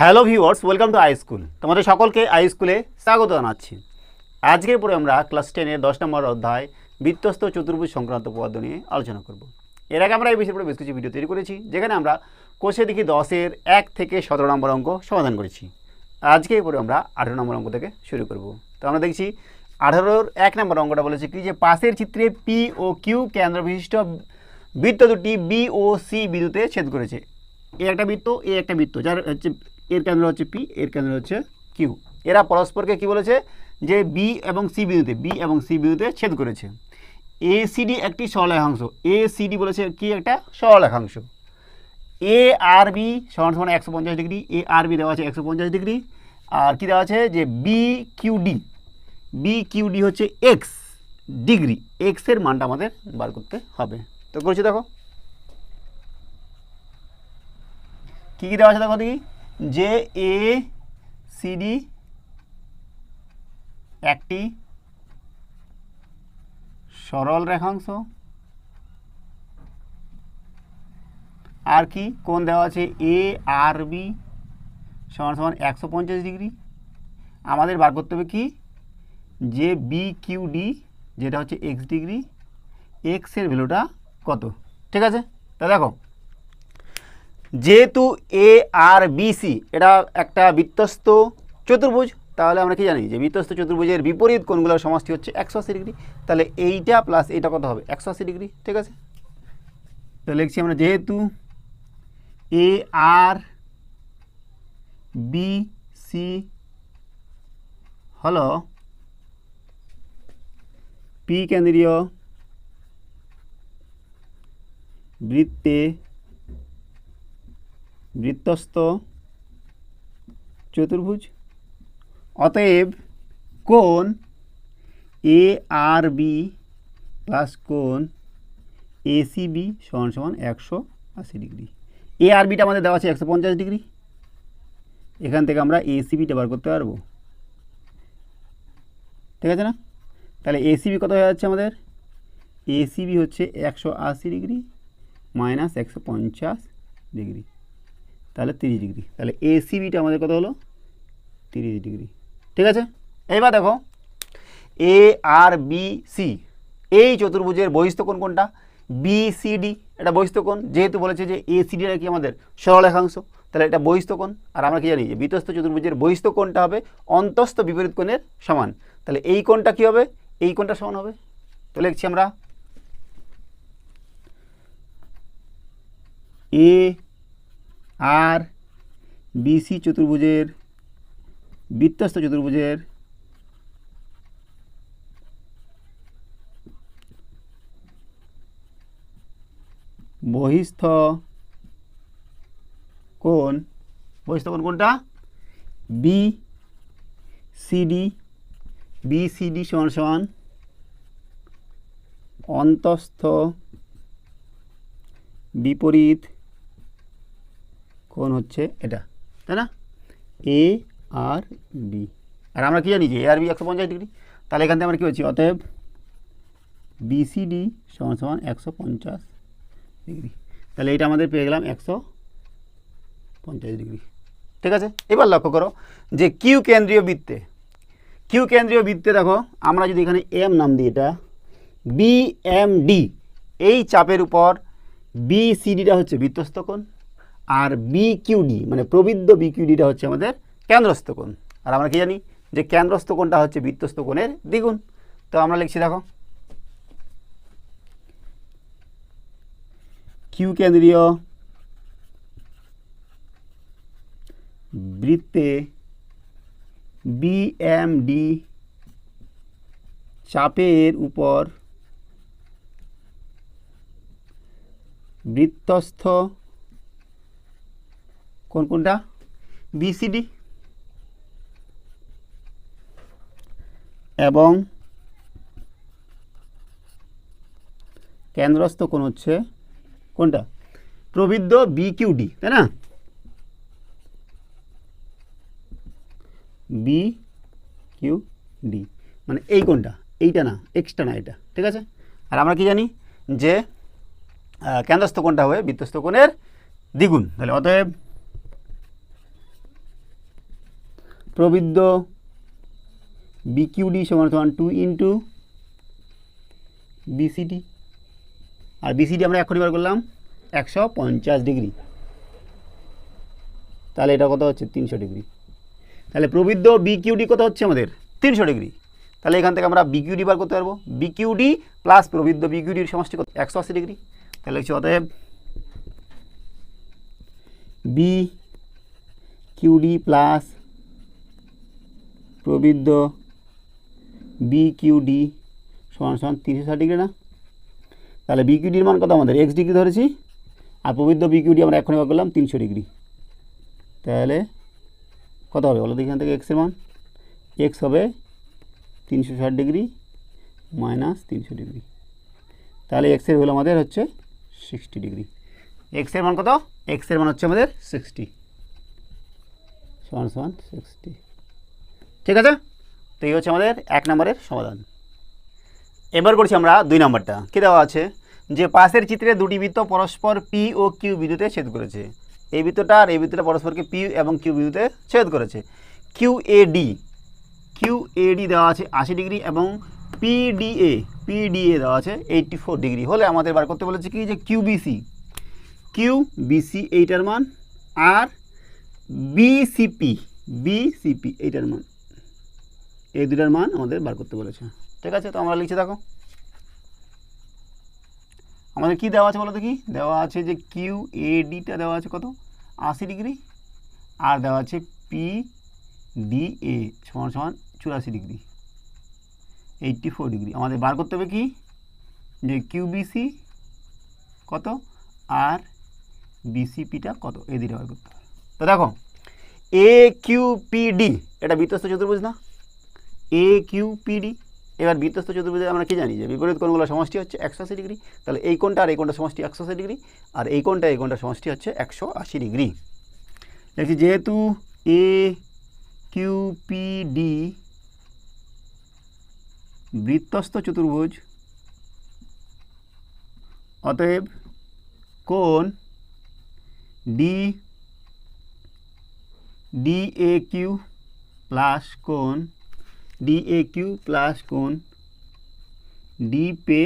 Hello viewers, welcome to I school. তোমাদের সকলকে I স্কুলে স্বাগত জানাচ্ছি। আজকের পরে আমরা ক্লাস টেনের দশ নম্বর অধ্যায় বৃত্তস্ত চতুর্ভুজ সংক্রান্ত পদ্ম নিয়ে আলোচনা করব। এর আগে আমরা এই বিষয়ে বেশ কিছু ভিডিও তৈরি করেছি, যেখানে আমরা কোষে দেখি দশের এক থেকে সতেরো নম্বর অঙ্ক সমাধান করেছি। আজকে এরপরে আমরা আঠেরো নম্বর অঙ্ক থেকে শুরু করব। তো আমরা দেখছি, আঠারোর এক নম্বর অঙ্কটা বলেছে কি যে পাশের চিত্রে পি ও কিউ কেন্দ্র বিশিষ্ট বৃত্ত দুটি বি ও সি বিন্দুতে ছেদ করেছে। এ একটা বৃত্ত এ একটা বৃত্ত, যার হচ্ছে এর কেন্দ্র হচ্ছে পি এর কেন্দ্র হচ্ছে কিউ এরা পরস্পরকে কি বলেছে? যে বি এবং সি বিন্দুতে বি এবং সি বিন্দুতে ছেদ করেছে। এ সিডি একটি সরলেখাংশ এ সিডি বলেছে কি একটা? সরলেখাংশ এ আর বি সমান সমান একশো পঞ্চাশ ডিগ্রি। এ আর বি দেওয়া আছে একশো পঞ্চাশ ডিগ্রি। আর কি দেওয়া আছে? যে B Q D B Q D হচ্ছে এক্স ডিগ্রি। এক্সের মানটা আমাদের বার করতে হবে। তো করছি দেখো। কী কী দেওয়া আছে দেখো দেখি। যে এ সিডি একটি সরল রেখাংশ। আর কি? কোন দেওয়া আছে? এ আর বি সমান সমান একশো পঞ্চাশ ডিগ্রি। আমাদের বার করতে হবে কি? যে বি কিউ ডি যেটা হচ্ছে এক্স ডিগ্রি এক্সের ভ্যালুটা কত? ঠিক আছে? তা দেখো। যেহেতু এ আর বি সি এটা একটা বৃত্তস্ত চতুর্ভুজ, তাহলে আমরা কি জানি যে বৃত্তস্ত চতুর্ভুজের বিপরীত কোণগুলোর সমষ্টি হচ্ছে একশো আশি ডিগ্রি। তাহলে এইটা প্লাস এইটা কত হবে? একশো আশি ডিগ্রি, ঠিক আছে? তো লিখছি আমরা যেহেতু এ আর বি সি হলো পি কেন্দ্রীয় বৃত্তে বৃত্তস্ত চতুর্ভুজ। অতএব কোণ এ আর বি প্লাস কোণ এসিবি সমান সমান একশো আশি ডিগ্রি। এ আর বিটা আমাদের দেওয়া আছে একশো পঞ্চাশ ডিগ্রি। এখান থেকে আমরা এসিবিটা বার করতে পারব। ঠিক আছে না? তাহলে এসিবি কত হয়ে যাচ্ছে আমাদের? এসিবি হচ্ছে একশো আশি ডিগ্রি মাইনাস একশো পঞ্চাশ ডিগ্রি। তাহলে তিরিশ ডিগ্রি। তাহলে এসিবিটা আমাদের কত হলো? তিরিশ ডিগ্রি। ঠিক আছে? এইবার দেখো। এ আর বি সি এই চতুর্ভুজের বহিস্থ কোণ কোনটা? বি সি ডি এটা বহিস্থ কোণ। যেহেতু বলেছে যে এ সি ডিটা কি আমাদের? সরলেখাংশ তাহলে এটা বহিস্থ কোণ। আর আমরা কি জানি? যে বিতস্ত চতুর্ভুজের বহিস্থ কোণটা হবে অন্তস্থ বিপরীত কোণের সমান। তাহলে এই কোণটা কি হবে? এই কোণটা সমান হবে। তো লিখছি আমরা। এ আর বিসি চতুর্ভুজের বৃত্তস্থ চতুর্ভুজের বহিস্থ কোণ বহিস্থ কোণ কোনটা? বি সিডি বি সিডি সমান সমান অন্তস্থ বিপরীত কোণ হচ্ছে? এটা। তাই না? এ আর বি আর আমরা কি জানি যে এ আর বি একশো পঞ্চাশ ডিগ্রি? তাহলে এখান থেকে আমরা কী হচ্ছি? অতএব বিসিডি সমান সমান একশো পঞ্চাশ ডিগ্রি। তাহলে এটা আমাদের পেয়ে গেলাম একশো পঞ্চাশ ডিগ্রি। ঠিক আছে? এবার লক্ষ্য করো যে কিউ কেন্দ্রীয় বৃত্তে। কিউ কেন্দ্রীয় বৃত্তে দেখো, আমরা যদি এখানে এম নাম দিই এটা বি এম ডি এই চাপের উপর বি সিডিটা হচ্ছে বৃত্তস্থ কোণ। আর বি কিউডি মানে প্রবৃদ্ধ বি কিউডিটা হচ্ছে আমাদের কেন্দ্রস্থ কোণ। আর আমরা কি জানি? যে কেন্দ্রস্থ কোণটা হচ্ছে বৃত্তস্থ কোণের দ্বিগুণ। তো আমরা লিখছি, দেখো। কিউ কেন্দ্রীয় বৃত্তে বিএমডি চাপের উপর বৃত্তস্থ কোন কোনটা? বিসিডি এবং কেন্দ্রস্থ কোন হচ্ছে কোনটা? প্রবৃদ্ধ বিকিউডি তাই না? বি কিউ ডি মানে এই কোনটা এইটা না এক্সট্রা না এটা, ঠিক আছে? আর আমরা কি জানি? যে কেন্দ্রস্থ কোণটা হবে বৃত্তস্থ কোণের দ্বিগুণ, তাহলে অতএব প্রবৃদ্ধ বিকিউডি সমান সমান টু ইন্টু বিসিডি আর বিসিডি আমরা এখনই বার করলাম একশো পঞ্চাশ ডিগ্রি। তাহলে এটা কত হচ্ছে? তিনশো ডিগ্রি। তাহলে প্রবৃদ্ধ বিকিউডি কত হচ্ছে আমাদের? তিনশো ডিগ্রি। তাহলে এখান থেকে আমরা বিকিউডি বার করতে পারব। বিকিউডি প্লাস প্রবৃদ্ধ বিকিউডির সমষ্টি কত? একশো আশি ডিগ্রি। তাহলে হচ্ছে অতএব বি কিউডি প্লাস প্রবৃদ্ধ বি কিউডি সমান সমান তিনশো ষাট ডিগ্রি, না? তাহলে বি কিউডির মান কত আমাদের? এক্স ডিগ্রি ধরেছি, আর প্রবৃদ্ধ বি কিউডি আমরা এখনই বার করলাম তিনশো ডিগ্রি। তাহলে কত হবে? বলো এখান থেকে এক্সের মান। এক্স হবে তিনশো ষাট ডিগ্রি মাইনাস তিনশো ডিগ্রি। তাহলে এক্সের হলো আমাদের হচ্ছে সিক্সটি ডিগ্রি। এক্সের মান কত? এক্সের মান হচ্ছে আমাদের সিক্সটি সমান সমান সিক্সটি ঠিক আছে? তো এই হচ্ছে আমাদের এক নম্বরের সমাধান। এবার করছি আমরা দুই নম্বরটা। কী দেওয়া আছে? যে পাশের চিত্রে দুটি বৃত্ত পরস্পর পি ও কিউ বিন্দুতে ছেদ করেছে। এই বৃত্তটা আর এই বৃত্তটা পরস্পরকে পি এবং কিউ বিন্দুতে ছেদ করেছে। Q A D Q A D দেওয়া আছে আশি ডিগ্রি এবং পিডিএ পিডিএ দেওয়া আছে এইটটি ফোর ডিগ্রি। হলে আমাদের বার করতে বলেছে কি? যে কিউ কিউবিসি কিউ বিসি এইটার মান। আর বিসিপি বিসিপি এইটার মান। এই দুটার মান আমাদের বার করতে বলেছে। ঠিক আছে, তো আমরা লিখছি দেখো। আমাদের কি দেওয়া আছে বলো দেখি? দেওয়া আছে যে কিউ এ ডিটা দেওয়া আছে কত? আশি ডিগ্রি। আর দেওয়া আছে পি ডি এ সমান সমান চুরাশি ডিগ্রি। Eighty four degree. আমাদের বার করতে হবে কি? যে কিউবিসি কত? আর বিসিপিটা কত? এই দুটো বার করতে হবে। তো দেখো এ কিউ পি ডি এটা বিধ্বস্ত চতুর্ভুজ না? এ কিউপিডি এবার বিধ্বস্ত চতুর্ভুজে আমরা কি জানি? যে বিপরীত কোণগুলো সমষ্টি হচ্ছে একশো আশি ডিগ্রি। তাহলে এই কোণটা আর এই কোণটা সমষ্টি একশো আশি ডিগ্রি, আর এই কোণটা এই কোণটা সমষ্টি হচ্ছে একশো আশি ডিগ্রি। দেখছি, যেহেতু এ কিউপিডি বৃত্তস্থ চতুর্ভুজ, অতএব কোণ D D A Q plus কোণ ডি এ কিউ প্লাস কোণ ডি পে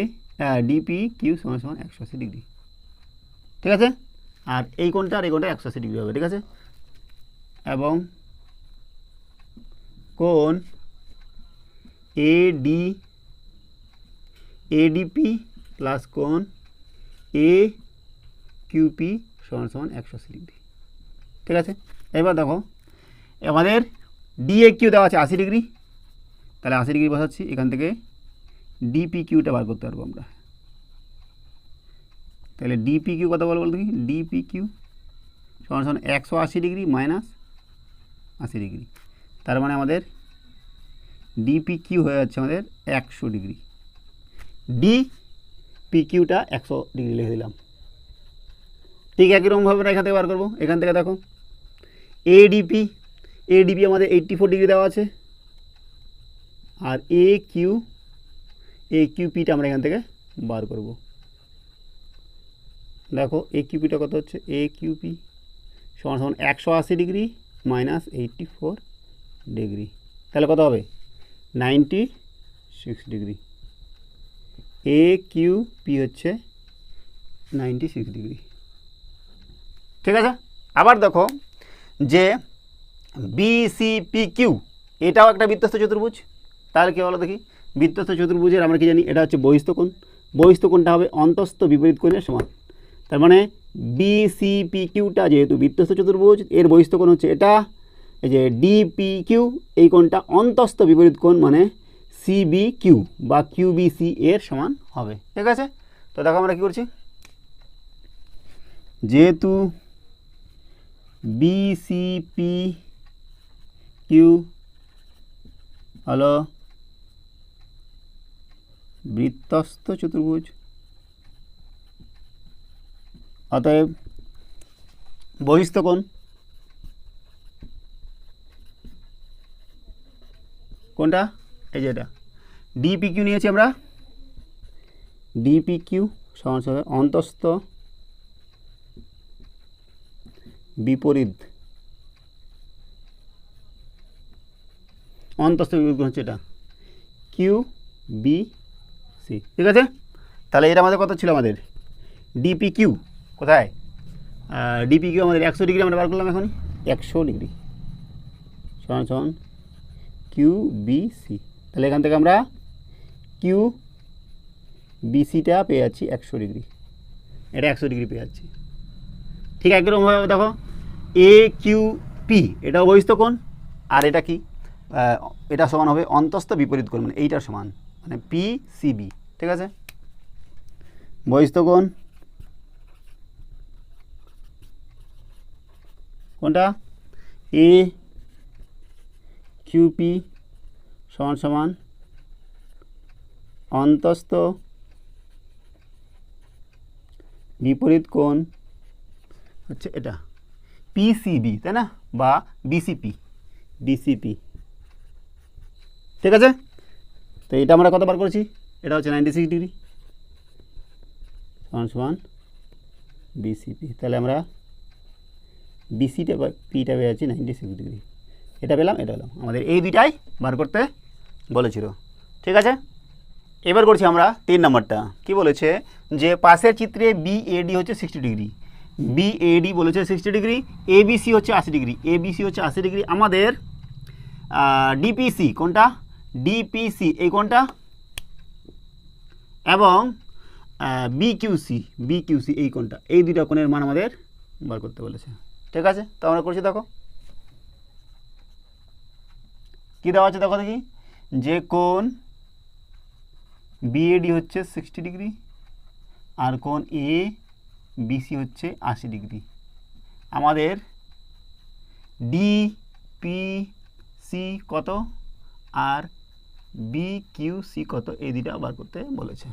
ডিপি কিউ সমান সমান একশো আশি ডিগ্রি ঠিক আছে? আর এই কোণটা আর এই কোণটা একশো আশি ডিগ্রি হবে, ঠিক আছে? এবং কোণ এ ডি এডিপি প্লাস কোণ এ কিউপি সমান সমান একশো আশি ডিগ্রি ঠিক আছে? এবার দেখো, আমাদের ডিএ কিউ দেওয়া আছে আশি ডিগ্রি তাহলে আশি ডিগ্রি বসাচ্ছি, এখান থেকে ডিপি কিউটা বার করতে পারব আমরা। তাহলে ডিপি কিউ কত বলব দেখি ডিপি কিউ সমান সমান একশো আশি ডিগ্রি মাইনাস আশি ডিগ্রি। তার মানে আমাদের ডিপি কিউ হয়ে যাচ্ছে আমাদের একশো ডিগ্রি। ডি পি কিউটা একশো ডিগ্রি লিখে দিলাম। ঠিক একই রকমভাবে আমরা এখান থেকে বার করব। এখান থেকে দেখো এডিপি এডিপি আমাদের এইট্টি ফোর ডিগ্রি দেওয়া আছে। আর এ কিউ এ কিউপিটা আমরা এখান থেকে বার করব। দেখো এ কিউপিটা কত হচ্ছে? এ কিউপি সমান সমান একশো আশি degree minus eighty four degree. তাহলে কত হবে? Ninety six degree. A Q P হচ্ছে নাইনটি সিক্স ডিগ্রি। ঠিক আছে? আবার দেখো যে বিসিপি কিউ এটাও একটা বৃত্তস্থ চতুর্ভুজ। তাহলে কী বলো দেখি? বৃত্তস্থ চতুর্ভুজের আমরা কি জানি? এটা হচ্ছে বহিস্থ কোণ বহিস্থ কোণটা হবে অন্তস্থ বিপরীত কোণের সমান। তার মানে বিসিপি কিউটা যেহেতু বৃত্তস্থ চতুর্ভুজ, এর বহিস্থ কোণ হচ্ছে এটা। এই যে ডিপি কিউ এই কোণটা অন্তস্থ বিপরীত কোণ মানে সিবি কিউ বা কিউবিসি এর সমান হবে। ঠিক আছে? তো দেখো আমরা কী করছি? যেহেতু বিসিপি কিউ হলো বৃত্তস্থ চতুর্ভুজ। অতএব, বহিস্থ কোণ। কোনটা? এই যে এটা। ডিপি কিউ নিয়েছি আমরা। ডিপি কিউ সমান অন্তস্থ বিপরীত। অন্তস্থ বিপরীত হচ্ছে এটা। কিউ বি সি ঠিক আছে? তাহলে এটা আমাদের কত ছিল আমাদের? ডিপি কিউ কোথায়? ডিপি কিউ আমাদের একশো ডিগ্রি আমরা বার করলাম এখন একশো ডিগ্রি। সমান সমান। কিউ বি সি তাহলে এখান থেকে আমরা কিউ বিসিটা পেয়ে যাচ্ছি একশো ডিগ্রি। এটা একশো ডিগ্রি পেয়ে যাচ্ছি। ঠিক একরকমভাবে দেখো। এ কিউ পি এটা অবহিস্ত কোণ। আর এটা কি? এটা সমান হবে অন্তস্থ বিপরীত কোণ মানে এইটার সমান। মানে পি সিবি ঠিক আছে? বহিস্থ কোণ কোনটা? এ, কিউপি, সমান সমান, অন্তস্থ, বিপরীত কোণ, হচ্ছে এটা, পিসিবি, তাই না? বা বিসিপি বিসিপি। ঠিক আছে? তো এটা আমরা কতবার করেছি? এটা হচ্ছে নাইনটি সিক্স ডিগ্রি সমান সমান বিসিপি তাহলে আমরা বিসিটা বা পিটা পেয়ে যাচ্ছি নাইনটি সিক্স ডিগ্রি এটা পেলাম এটা পেলাম। আমাদের এই দুইটাই বার করতে বলেছিল। ঠিক আছে? এবার করছি আমরা তিন নম্বরটা। কি বলেছে? যে পাশের চিত্রে বিএডি হচ্ছে সিক্সটি ডিগ্রি বিএডি বলেছে সিক্সটি ডিগ্রি এবিসি হচ্ছে আশি ডিগ্রি এবিসি হচ্ছে আশি ডিগ্রি আমাদের ডিপিসি কোনটা? ডিপিসি এই কোনটা? এবং বিকিউসি বিকিউসি এই কোনটা এই দুইটা কোণের মান আমাদের বার করতে বলেছে। ঠিক আছে? তো আমরা করছি দেখো। কী দেওয়া আছে দেখো দেখি? যে কোণ বিএডি হচ্ছে সিক্সটি ডিগ্রি আর কোণ এ বিসি হচ্ছে আশি ডিগ্রি আমাদের ডি পি সি কত? আর বি কিউ সি কত? এই দুইটা বার করতে বলেছে।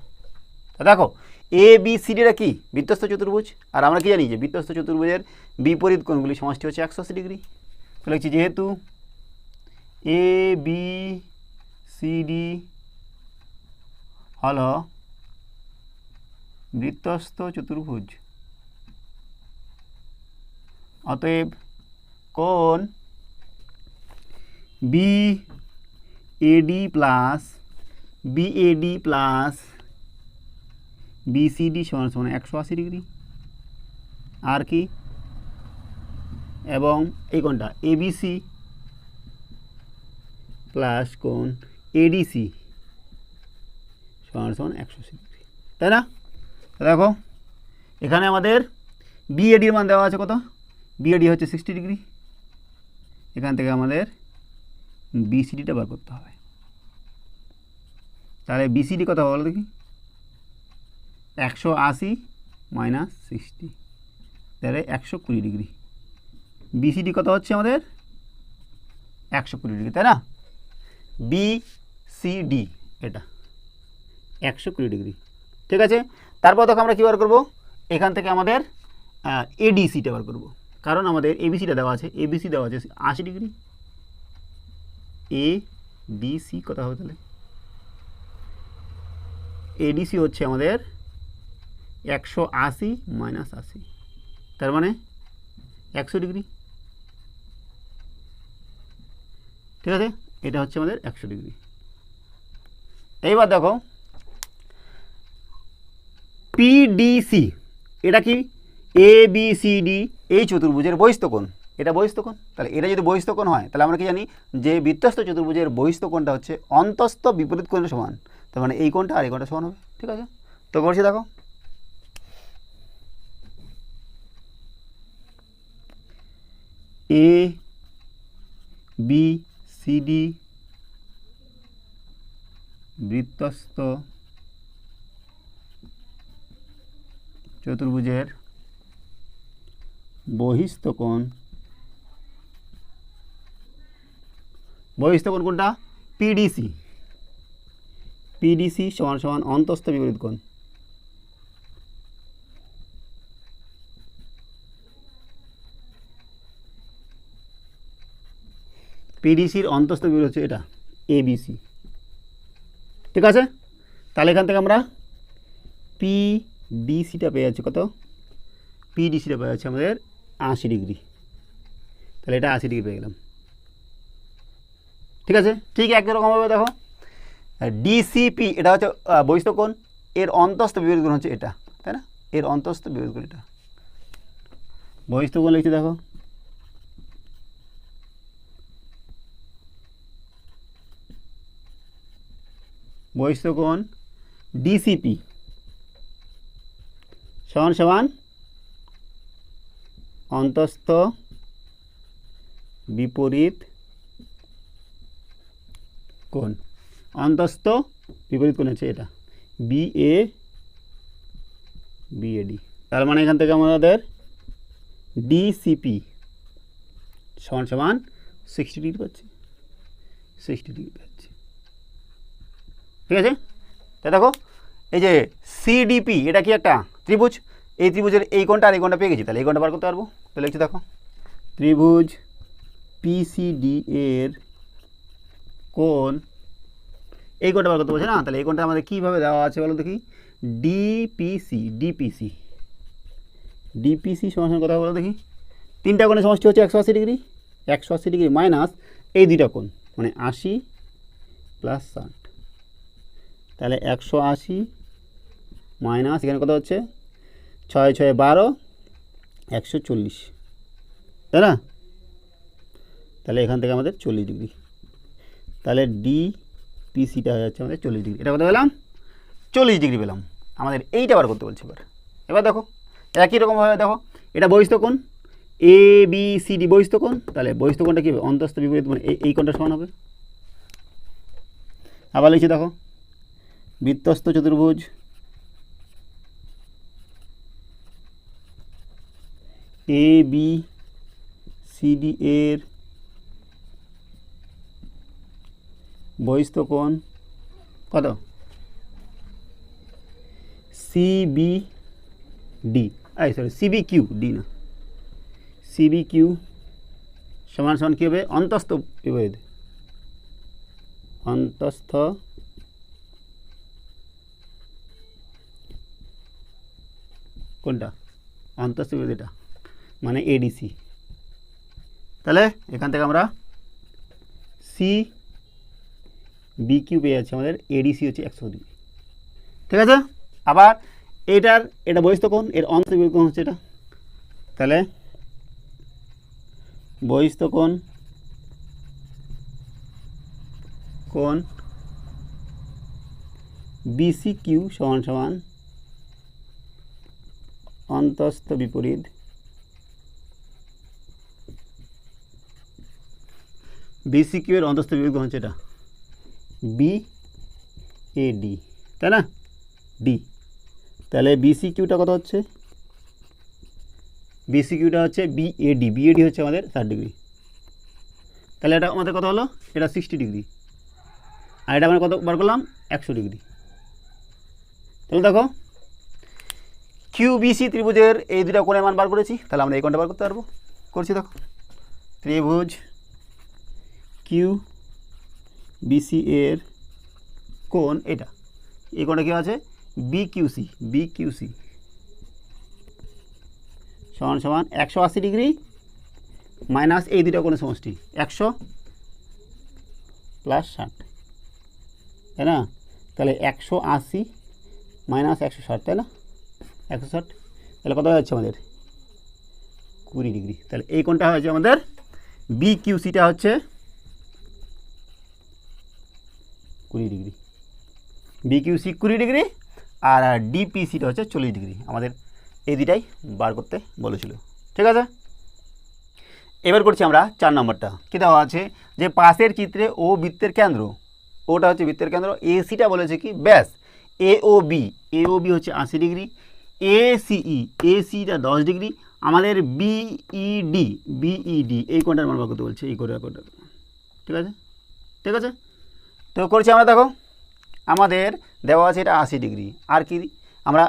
দেখো এ বি সি ডিটা কি? বৃত্তস্থ চতুর্ভুজ। আর আমরা কি জানি যে বৃত্তস্থ চতুর্ভুজের বিপরীত কোণগুলি সমষ্টি হচ্ছে একশো আশি ডিগ্রি। তো লিখছি যেহেতু এ বি সি ডি হল বৃত্তস্থ চতুর্ভুজ। অতএব কোণ B AD plus BAD plus BCD সমান সমান একশো আশি ডিগ্রি। আর কি? এবং এই কোনটা? এবিসি প্লাস কোণ এডিসি সমান সমান একশো আশি ডিগ্রি। তাই না? দেখো, এখানে আমাদের বিএডির মান দেওয়া আছে কত? বিএডি হচ্ছে সিক্সটি ডিগ্রি। এখান থেকে আমাদের বিসিডিটা বার করতে হবে। তাহলে বিসিডি কত বলো দেখি? একশো আশি মাইনাস সিক্সটি। তাহলে একশো কুড়ি ডিগ্রি। বিসিডি কত হচ্ছে আমাদের? একশো কুড়ি ডিগ্রি, তাই না? বি সি ডি এটা। একশো কুড়ি ডিগ্রি। ঠিক আছে? তারপর দেখো আমরা কী বার করব? এখান থেকে আমাদের এডিসিটা বার করব। কারণ আমাদের এবিসিটা দেওয়া আছে। এবিসি দেওয়া আছে আশি ডিগ্রি। এ ডিসি কত হবে তাহলে? এডিসি হচ্ছে আমাদের একশো আশি মাইনাস আশি। তার মানে একশো ডিগ্রি। ঠিক আছে? এটা হচ্ছে আমাদের একশো ডিগ্রি। এইবার দেখো পিডিসি এটা কি? এ বি সি ডি এই চতুর্ভুজের বহিস্থ কোণ এটা বহিস্থ কোণ? তাহলে এটা যদি বহিস্থ কোণ হয়, তাহলে আমরা কি জানি যে বৃত্তস্থ চতুর্ভুজের বহিস্থ কোণটা হচ্ছে অন্তস্থ বিপরীত কোণের সমান। তার মানে এই কোণটা আর এই কোণটা সমান হবে, ঠিক আছে? তো করছি দেখো। এ বি সি ডি বৃত্তস্থ চতুর্ভুজের বহিস্থ কোণ বহিস্থ কোণ কোনটা পিডিসি পিডিসি সমান সমান অন্তস্থ বিপরীত কোণ। পিডিসির অন্তস্থ বিপরীত হচ্ছে এটা এবিসি ঠিক আছে? তাহলে এখান থেকে আমরা পিডিসিটা পেয়ে যাচ্ছি কত? পিডিসিটা পেয়ে যাচ্ছে আমাদের আশি ডিগ্রি। তাহলে এটা আশি ডিগ্রি পেয়ে গেলাম। ঠিক আছে? ঠিক একই রকমভাবে দেখো। ডিসিপি এটা হচ্ছে বহিস্থ কোণ। এর অন্তস্থ বিপরীত কোণ হচ্ছে এটা, তাই না? এর অন্তস্থ বিপরীত এটা। বহিস্থ কোণ লিখছি, দেখো। বহিস্থ কোণ ডিসিপি সমান সমান। অন্তস্থ বিপরীত কোণ? অন্তস্থ বিপরীত কোণ হচ্ছে এটা। বি এ বিএডি তার মানে এখান থেকে আমাদের ডিসিপি সমান সমান সিক্সটি ডিগ্রি পাচ্ছি। সিক্সটি ডিগ্রি পাচ্ছি। ঠিক আছে? তাই দেখো, এই যে সিডিপি এটা কি একটা? ত্রিভুজ। এই ত্রিভুজের এই কোণটা আর এই কোণটা পেয়ে গেছি। তাহলে এই কোণটা বার করতে পারব? তাহলে একটু দেখো, ত্রিভুজ পিসিডি এর কোণ, এই কোণটা বার করতে বলছে না? তাহলে এই কোণটা আমাদের কীভাবে দেওয়া আছে বলো দেখি? ডিপিসি ডিপিসি ডিপিসি সমান কথা বলো দেখি। তিনটা কোণের সমষ্টি হচ্ছে একশো আশি ডিগ্রি, একশো আশি ডিগ্রি মাইনাস এই দুইটা কোণ মানে আশি প্লাস ষাট। তাহলে একশো আশি মাইনাস এখানে কত হচ্ছে? ছয় ছয় বারো, একশো চল্লিশ। তাই না? তাহলে এখান থেকে আমাদের চল্লিশ ডিগ্রি। তাহলে ডি পিসিটা হয়ে যাচ্ছে আমাদের চল্লিশ ডিগ্রি। এটা কত পেলাম? চল্লিশ ডিগ্রি পেলাম। আমাদের এইটা বার করতে বলছে এবার। এবার দেখো, একই রকমভাবে দেখো, এটা বহিস্থ কোণ? এ বি সি ডি বহিস্থ কোণ? তাহলে বহিস্থ কোণটা কী হবে? অন্তস্থ বিপরীত মানে এই- কোণটা সমান হবে। আবার লিখছি দেখো, বৃত্তস্থ চতুর্ভুজ এ বি সি ডি এর বহিস্থ কোণ কত? CB D I sorry CB Q D না। সিবি কিউ সমান সমান কী হবে? অন্তস্থ বিপরীত। অন্তস্থ কোনটা? অন্তস্থ বিপরীত এটা মানে এডিসি তাহলে এখান থেকে আমরা সি বি কিউ পেয়ে যাচ্ছে আমাদের এডিসি হচ্ছে একশো ডিগ্রি ঠিক আছে? আবার এটার, এটা বহিস্থ কোণ, এর অন্ত কোণ হচ্ছে এটা। তাহলে বহিস্থ কোণ কোণ বিসি কিউ সমান সমান অন্তস্থ বিপরীত বিসি কিউ এর অন্তস্থ বিপরীত হচ্ছে এটা। বি এ ডি তাই না? ডি তাহলে বিসি কিউটা কত হচ্ছে? বিসি কিউটা হচ্ছে বিএডি বিএডি হচ্ছে আমাদের ষাট ডিগ্রি। তাহলে এটা আমাদের কত হলো? এটা সিক্সটি ডিগ্রি। আর এটা আমরা কত বার করলাম? একশো ডিগ্রি। তাহলে দেখো কিউবিসি ত্রিভুজের এই দুটা কোণের মান বার করেছি। তাহলে আমরা এই কোণটা বার করতে পারব। করছি দেখো। ত্রিভুজ কিউ বিসি এর কোণ এটা। এই কোণটা কী আছে? বিকিউসি বিকিউসি সমান সমান একশো আশি ডিগ্রি মাইনাস এই দুটো কোণের সমষ্টি, একশো প্লাস ষাট। তাই না? তাহলে একশো আশি মাইনাস একশো ষাট, তাই না? একশো ষাট। তাহলে কত হচ্ছে আমাদের? কুড়ি ডিগ্রি। তাহলে এই কোণটা হয়েছে আমাদের বিকিউসিটা হচ্ছে কুড়ি ডিগ্রি। বিকিউসি কুড়ি ডিগ্রি আর ডিপিসিটা হচ্ছে চল্লিশ ডিগ্রি। আমাদের এই দুটাই বার করতে বলেছিল। ঠিক আছে? এবার করছি আমরা চার নম্বরটা। কী দেওয়া আছে? যে পাশের চিত্রে ও বৃত্তের কেন্দ্র। ওটা হচ্ছে বৃত্তের কেন্দ্র। এসিটা বলেছে কি? ব্যাস। এ O B A O B হচ্ছে আশি ডিগ্রি। এ সিই এ সিটা দশ ডিগ্রি। আমাদের বিইডি বিইডি এই কোনটার মান করতে বলছে? এই কোনটা কোনটা ঠিক আছে? ঠিক আছে? তো করছি আমরা দেখো। আমাদের দেওয়া আছে এটা আশি ডিগ্রি। আর কি? আমরা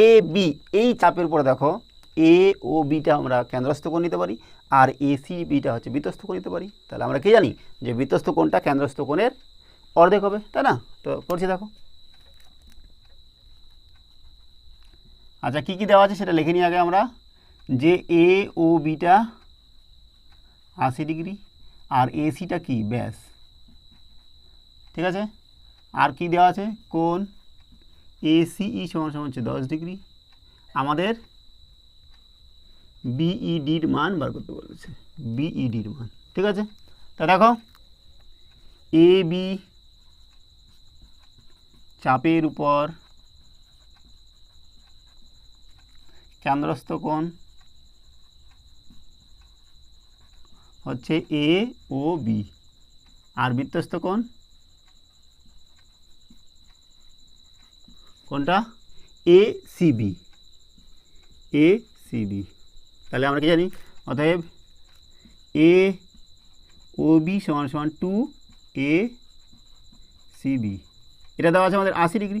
এ বি এই চাপের উপরে দেখো এ ও বিটা আমরা কেন্দ্রস্থ কোণ নিতে পারি, আর এসি বিটা হচ্ছে বৃত্তস্থ কোণ নিতে পারি। তাহলে আমরা কি জানি যে বৃত্তস্থ কোণটা কেন্দ্রস্থ কোণের অর্ধেক হবে, তাই না? তো করছি দেখো। আচ্ছা কী কী দেওয়া আছে সেটা লিখে নিই আগে আমরা। যে এ ও বিটা আশি ডিগ্রি, আর এসিটা কি? ব্যাস। ঠিক আছে? আর কি দেওয়া আছে? কোন এসিই সমান সমান হচ্ছে দশ ডিগ্রি। আমাদের বিইডির মান বার করতে বলেছে। বিইডির মান। ঠিক আছে? তা দেখো এ বি চাপের উপর কেন্দ্রস্থ কোণ হচ্ছে এ ও বি আর বৃত্তস্থ কোণ কোনটা? A C B A C B তাহলে আমরা কি জানি? অতএব এ ও বি সমান সমান টু এ সি বি এটা দেওয়া আছে আমাদের আশি ডিগ্রি।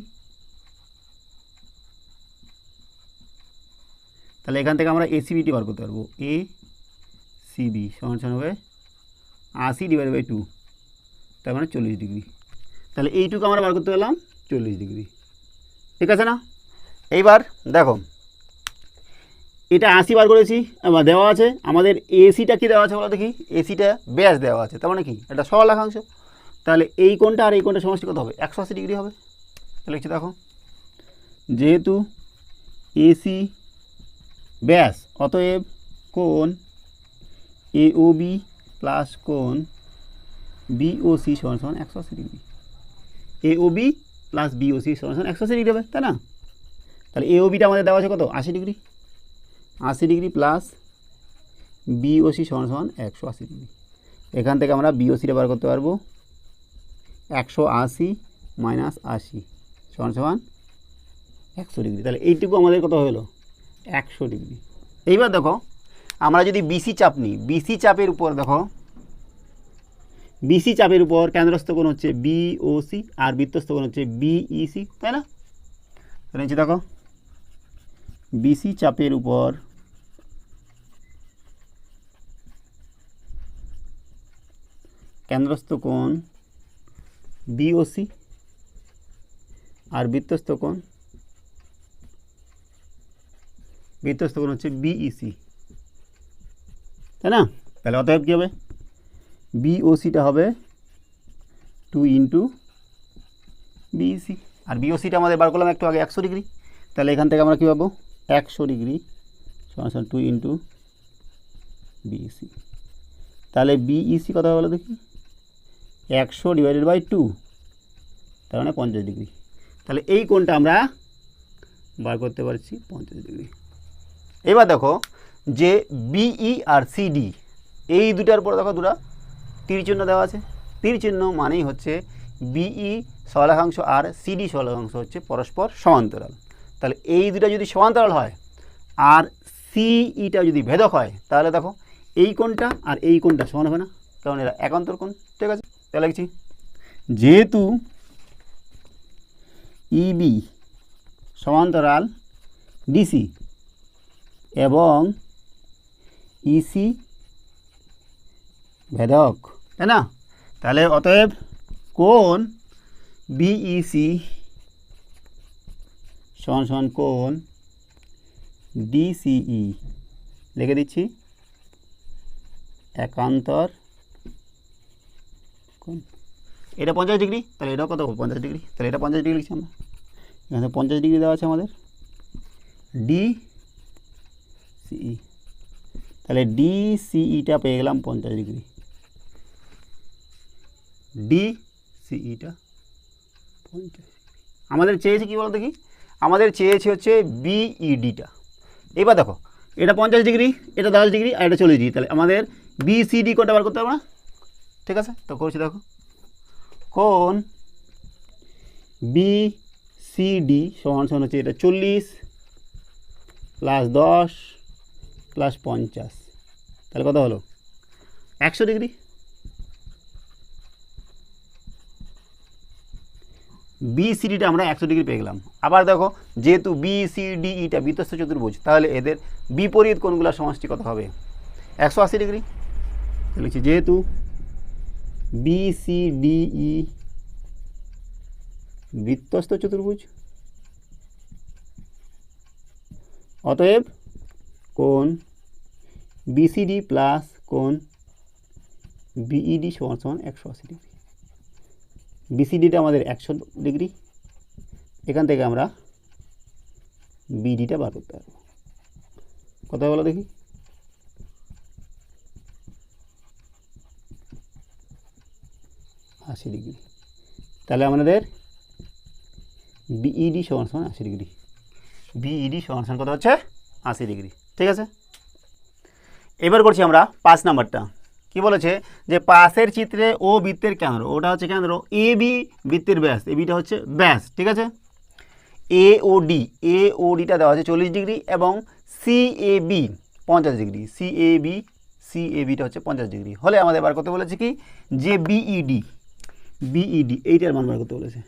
তাহলে এখান থেকে আমরা এসিবিটি বার করতে পারব। এ সিবি সমান সমান হবে আশি ডিভাইড বাই টু তার মানে চল্লিশ ডিগ্রি। তাহলে এইটুকু আমরা বার করতে পারলাম চল্লিশ ডিগ্রি। ঠিক আছে না? এইবার দেখো, এটা আশি বার করেছি দেওয়া আছে। আমাদের এসিটা কি দেওয়া আছে বলো দেখি? এসিটা ব্যাস দেওয়া আছে, তার মানে কি? এটা সরল রেখাংশ তাহলে এই কোণটা আর এই কোণটা সমষ্টি কত হবে? একশো আশি ডিগ্রি হবে। তাহলে লিখছি দেখো, যেহেতু এসি ব্যাস, অতএব কোণ এ ও বি প্লাস কোণ বিওসি সমান সমান একশো আশি degree. A O B plus BOC সমান একশো আশি ডিগ্রি হবে তাই না? তাহলে এ ও বিটা আমাদের দেওয়া আছে কত? আশি ডিগ্রি। আশি ডিগ্রি প্লাস বিওসি সমান সমান একশো আশি ডিগ্রি। এখান থেকে আমরা বিওসিটা বার করতে পারব। একশো আশি মাইনাস আশি সমান সমান একশো ডিগ্রি। তাহলে এইটুকু আমাদের কত হলো? একশো ডিগ্রি। এইবার দেখো, আমরা যদি বিসি চাপ নিই বিসি চাপের উপর দেখো বিসি চাপের উপর কেন্দ্রস্থ কোণ হচ্ছে বিওসি আর বৃত্তস্থ কোণ হচ্ছে বিইসি তাই না? নিচে দেখো বিসি চাপের উপর কেন্দ্রস্থ কোণ বিওসি আর বৃত্তস্থ কোণ বৃত্তস্থ কোণ হচ্ছে বিইসি তাই না? তাহলে অতএব কী হবে? বিওসিটা হবে টু ইন্টু বিইসি আর বিওসিটা আমাদের বার করলাম একটু আগে একশো ডিগ্রি। তাহলে এখান থেকে আমরা কী পাবো? একশো ডিগ্রি সমান টু ইন্টু বিইসি তাহলে বিইসি কত হবে বলো দেখি? একশো ডিভাইডেড বাই টু তার মানে পঞ্চাশ ডিগ্রি। তাহলে এই কোণটা আমরা বার করতে পারছি পঞ্চাশ ডিগ্রি। এবার দেখো যে বিই আর সিডি এই দুটার পর দেখো দুটা তীর চিহ্ন দেওয়া আছে। তীর চিহ্ন মানেই হচ্ছে বিই সলাকাংশ আর সিডি সলাকাংশ হচ্ছে পরস্পর সমান্তরাল। তাহলে এই দুটা যদি সমান্তরাল হয় আর সিইটা যদি ভেদক হয়, তাহলে দেখো এই কোণটা আর এই কোণটা সমান হবে না। কারণ এরা একান্তর কোণ, ঠিক আছে? তাহলে লিখছি, যেহেতু ইবি সমান্তরাল ডিসি এবং ইসি ভেদক তাই না? তাহলে অতএব কোন বিইসি সমান সমান কোন ডিসিই লিখে দিচ্ছি। একান্তর কোন এটা পঞ্চাশ ডিগ্রি, তাহলে এটাও কত? পঞ্চাশ ডিগ্রি। তাহলে এটা পঞ্চাশ ডিগ্রি লিখছি আমরা। এখানে পঞ্চাশ ডিগ্রি দেওয়া আছে আমাদের। ডি সিই তাহলে ডি সিইটা পেয়ে গেলাম পঞ্চাশ ডিগ্রি। ডি সিইটা পঞ্চাশ আমাদের চেয়েছে কী বলো দেখি? আমাদের চেয়েছে হচ্ছে বিইডিটা এবার দেখো, এটা পঞ্চাশ ডিগ্রি, এটা দশ ডিগ্রি, আর এটা চল্লিশ ডিগ্রি। তাহলে আমাদের বিসিডি কোনটা বার করতে হবে না? ঠিক আছে? তো করছি দেখো। কোন বিসিডি সমান সমান হচ্ছে এটা চল্লিশ প্লাস দশ প্লাস পঞ্চাশ। তাহলে কত হলো? একশো ডিগ্রি। বিসিডিটা আমরা একশো ডিগ্রি পেয়ে গেলাম। আবার দেখো, যেহেতু বিসিডিইটা বৃত্তস্থ চতুর্ভুজ, তাহলে এদের বিপরীত কোণগুলোর সমষ্টি কত হবে? একশো আশি ডিগ্রি। লিখছি যেহেতু বিসিডিই বৃত্তস্থ চতুর্ভুজ, অতএব কোণ বিসিডি প্লাস কোণ বিইডি সমান সমান একশো আশি ডিগ্রি। বিসিডিটা আমাদের একশো ডিগ্রি। এখান থেকে আমরা বিডিটা বার করতে পারব। কত বলো দেখি? আশি ডিগ্রি। তাহলে আমাদের বিইডি সমান সমান আশি ডিগ্রি। বিইডি সমান সমান কত হচ্ছে? আশি ডিগ্রি। ঠিক আছে? এবার করছি আমরা পাঁচ নাম্বারটা। কি বলেছে? যে পাশের চিত্রে ও বৃত্তের কেন্দ্র, ওটা হচ্ছে কেন্দ্র এ বি বৃত্তের ব্যাস এ বিটা হচ্ছে ব্যাস, ঠিক আছে? এ ও ডি এ ও ডিটা দেওয়া আছে চল্লিশ ডিগ্রি এবং সি এ বি পঞ্চাশ degree C A B C A beta হচ্ছে পঞ্চাশ ডিগ্রি। হলে আমাদের বার করতে বলেছে কি? যে বিইডি বিইডি এইটার মান বার করতে বলেছে।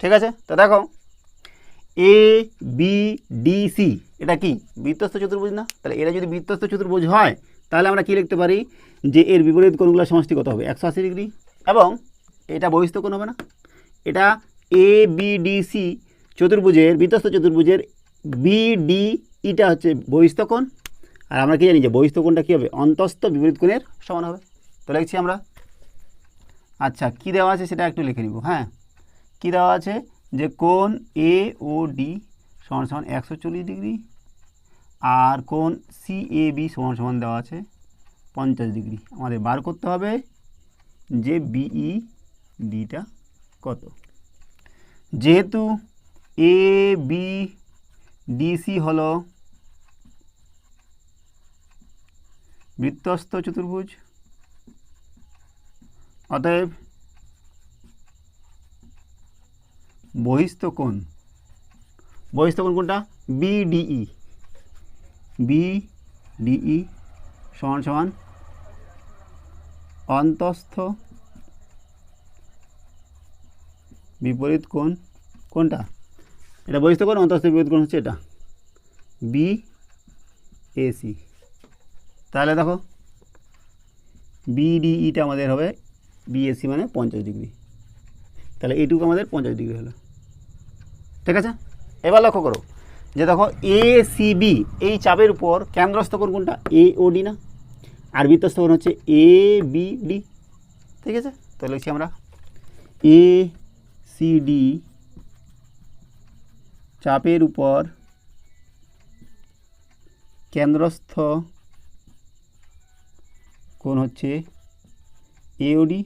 ঠিক আছে? তো দেখো এ বি ডি সি এটা কি? বৃত্তস্থ চতুর্ভুজ না? তাহলে এটা যদি বৃত্তস্থ চতুর্ভুজ হয় তাহলে আমরা কি লিখতে পারি? যে এর বিপরীত কোণগুলো সমষ্টি কত হবে? একশো আশি ডিগ্রি। এবং এটা বহিস্থ কোণ হবে না। এটা এ বি ডি সি চতুর্ভুজের বৃত্তস্থ চতুর্ভুজের বি ডি ইটা হচ্ছে বহিস্থ কোণ। আর আমরা কি জানি যে বহিস্থ কোণটা কী হবে? অন্তস্থ বিপরীত কোণের সমান হবে। তো লিখছি আমরা। আচ্ছা কী দেওয়া আছে সেটা একটু লিখে নিব হ্যাঁ? কী দেওয়া আছে? যে কোণ এ ও ডি সমান সমান একশো চল্লিশ ডিগ্রি। আর কোণ সি এ বি সমান সমান দেওয়া আছে পঞ্চাশ ডিগ্রি। আমাদের বার করতে হবে যে বিই ডিটা কত? যেহেতু এ বি ডিসি হলো বৃত্তস্থ চতুর্ভুজ, অতএব বহিস্থ কোণ। বহিস্থ কোণ কোনটা? বিডিই বিডিই সমান সমান, অন্তস্থ বিপরীত কোণ কোনটা? এটা বহিস্থ কোণ, অন্তস্থ বিপরীত কোণ হচ্ছে এটা। বি এসি তাহলে দেখো বিডিইটা আমাদের হবে বিএসসি মানে পঞ্চাশ ডিগ্রি। তাহলে এইটুকু আমাদের পঞ্চাশ ডিগ্রি হলো। ঠিক আছে? এবার লক্ষ্য করো। যে দেখো এ বি এই চাপের উপর কেন্দ্রস্থ কোণ কোনটা? এ ও ডি না? আর বৃত্তস্থ কোণ হচ্ছে এ বি ডি ঠিক আছে? তো লিখছি আমরা এ সি ডি চাপের উপর কেন্দ্রস্থ কোণ হচ্ছে এওডি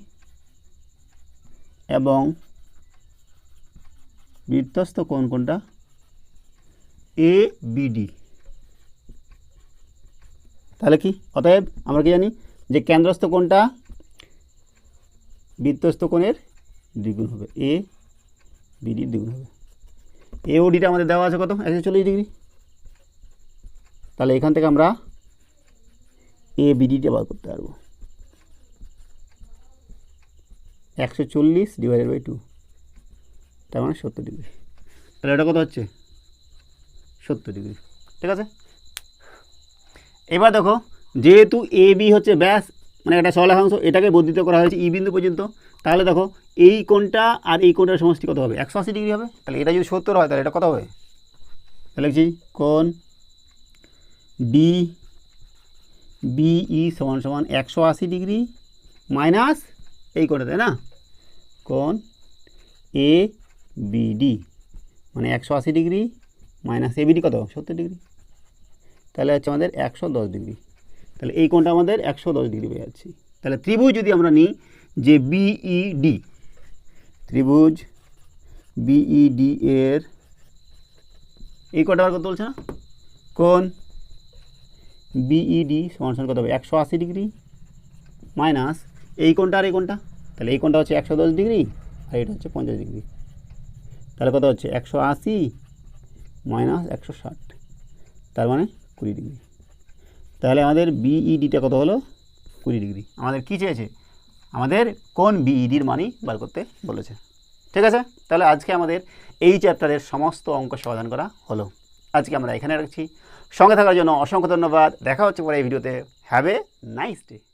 এবং বৃত্তস্থ কোণ কোনটা? এ বিডি তাহলে কি? অতএব আমরা কি জানি যে কেন্দ্রস্থ কোণটা বৃত্তস্থ কোণের দ্বিগুণ হবে। এ বিডি দ্বিগুণ হবে। এ ওডিটা আমাদের দেওয়া আছে কত? একশো চল্লিশ ডিগ্রি। তাহলে এখান থেকে আমরা এ বিডিটা বার করতে পারব। একশো চল্লিশ ডিভাইডেড বাই টু তার মানে সত্তর ডিগ্রি। তাহলে এটা কত হচ্ছে? সত্তর ডিগ্রি। ঠিক আছে? এবার দেখো যেহেতু এ বি হচ্ছে ব্যাস মানে একটা সরলাংশ এটাকে বর্ধিত করা হয়েছে ই বিন্দু পর্যন্ত তাহলে দেখো এই কোণটা আর এই কোণটার সমষ্টি কত হবে? একশো আশি ডিগ্রি হবে? তাহলে এটা যদি সত্তর হয় তাহলে এটা কত হবে? তাহলে লিখছি কোণ ডি বিই সমান সমান একশো আশি ডিগ্রি মাইনাস এই কোণটা তাই না? কোণ এ বিডি মানে একশো আশি ডিগ্রি মাইনাস এ বিডি কত? সত্তর ডিগ্রি। তাহলে হচ্ছে আমাদের একশো দশ ডিগ্রি। তাহলে এই কোণটা আমাদের একশো দশ ডিগ্রি পেয়ে যাচ্ছি। তাহলে ত্রিভুজ যদি আমরা নিই, যে বিইডি ত্রিভুজ বিইডি এর, এই কোণটা বার করতে বলছে না? কোণ বিইডি সমান সমান কত হবে? একশো আশি ডিগ্রি মাইনাস এই কোণটা আর এই কোণটা। তাহলে এই কোণটা হচ্ছে একশো দশ ডিগ্রি আর এটা হচ্ছে পঞ্চাশ ডিগ্রি। তাহলে কত হচ্ছে? একশো আশি মাইনাস একশো ষাট। তার মানে কুড়ি ডিগ্রি। তাহলে আমাদের বিইডিটা কত হলো? কুড়ি ডিগ্রি। আমাদের কী চেয়েছে? আমাদের কোন বিইডির মানই বার করতে বলেছে। ঠিক আছে? তাহলে আজকে আমাদের এই চ্যাপ্টারের সমস্ত অঙ্ক সমাধান করা হলো। আজকে আমরা এখানে রাখছি। সঙ্গে থাকার জন্য অসংখ্য ধন্যবাদ। দেখা হচ্ছে পরে এই ভিডিওতে। Have a nice day